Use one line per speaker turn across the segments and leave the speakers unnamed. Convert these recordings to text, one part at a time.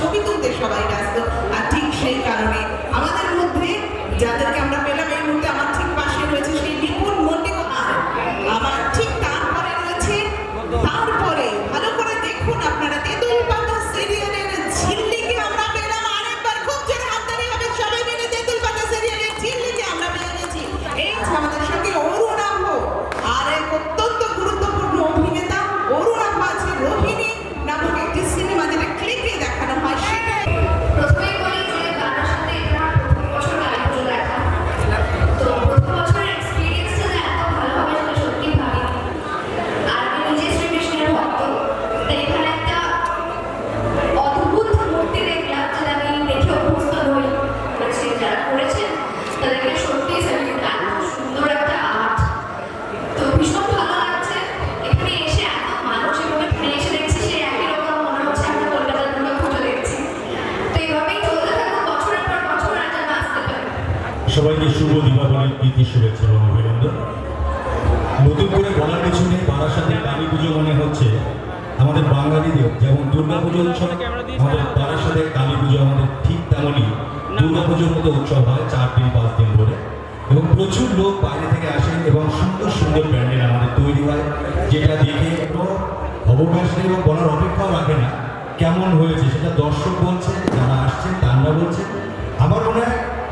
ছবি তুলতে সবাই ব্যস্ত। আর ঠিক সেই কারণে আমাদের মধ্যে যাদেরকে আমরা
সবাইকে শুভ দীপাবলির প্রীতি, শুভেচ্ছা এবং অভিনন্দন। নতুন করে বলার কিছু নেই বারাসাতে কালী পুজো মনে হচ্ছে আমাদের বাঙালিদের, যেমন দুর্গা পুজো উৎসব, আমাদের বারাসাতে কালী পুজো আমাদের ঠিক তেমনই দুর্গা পুজোর মতো উৎসব হয়, চার দিন, পাঁচ দিন ধরে। এবং প্রচুর লোক বাইরে থেকে আসেন এবং সুন্দর সুন্দর প্যান্ডেল আমাদের তৈরি হয়, যেটা দেখে কোনো অবকাশ নেই এবং বলার অপেক্ষাও রাখে না। কেমন হয়েছে সেটা দর্শক বলছে, যারা আসছেন তারা বলছে। আমার মনে হয়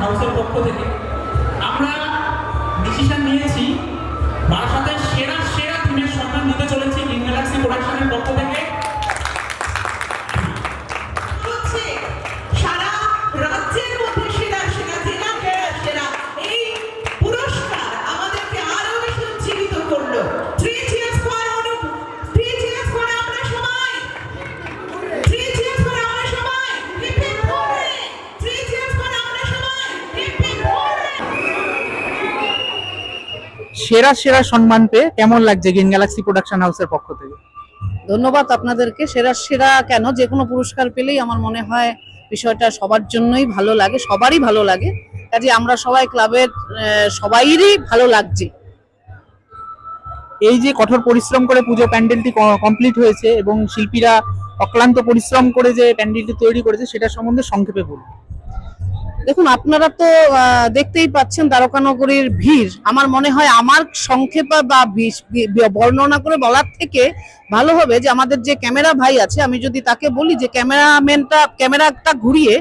হাউসের পক্ষ থেকে সেরা সেরা সম্মান
পেয়ে কেমন লাগছে গ্রিন গ্যালাক্সি প্রোডাকশন হাউসের পক্ষ থেকে?
ধন্যবাদ আপনাদেরকে। সেরা সেরা কেন? যে কোনো পুরস্কার পেলেই আমার মনে হয় বিষয়টা সবার জন্যই ভালো লাগে সবারই ভালো লাগে। কাজে আমরা সবাই ক্লাবের সবাইরই ভালো লাগছে।
এই যে কঠোর পরিশ্রম করে পুজো প্যান্ডেলটি কমপ্লিট হয়েছে এবং শিল্পীরা অক্লান্ত পরিশ্রম করে যে প্যান্ডেলটি তৈরি করেছে সেটা সম্বন্ধে সংক্ষেপে বলুন।
দেখুন, আপনারা তো দেখতেই পাচ্ছেন দ্বারকানগরীর ভিড়। আমার মনে হয় আমার সংক্ষেপে বা বর্ণনা করে বলার থেকে ভালো হবে যে আমাদের যে ক্যামেরা ভাই আছে, আমি যদি তাকে বলি যে ক্যামেরাম্যানটা, ক্যামেরাটা ঘুরিয়ে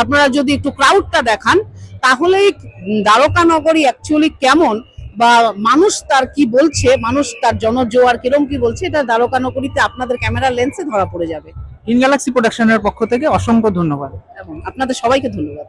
আপনারা যদি একটু ক্রাউডটা দেখান তাহলেই দ্বারকানগরী অ্যাকচুয়ালি কেমন বা মানুষ তার কি বলছে, মানুষ তার জনজোয়ার কিরম কি বলছে, এটা দ্বারকানগরীতে আপনাদের ক্যামেরা লেন্সে ধরা পড়ে যাবে।
গ্রিন গ্যালাক্সি প্রোডাকশনের পক্ষ থেকে অসংখ্য ধন্যবাদ।
এবং আপনাদের সবাইকে ধন্যবাদ।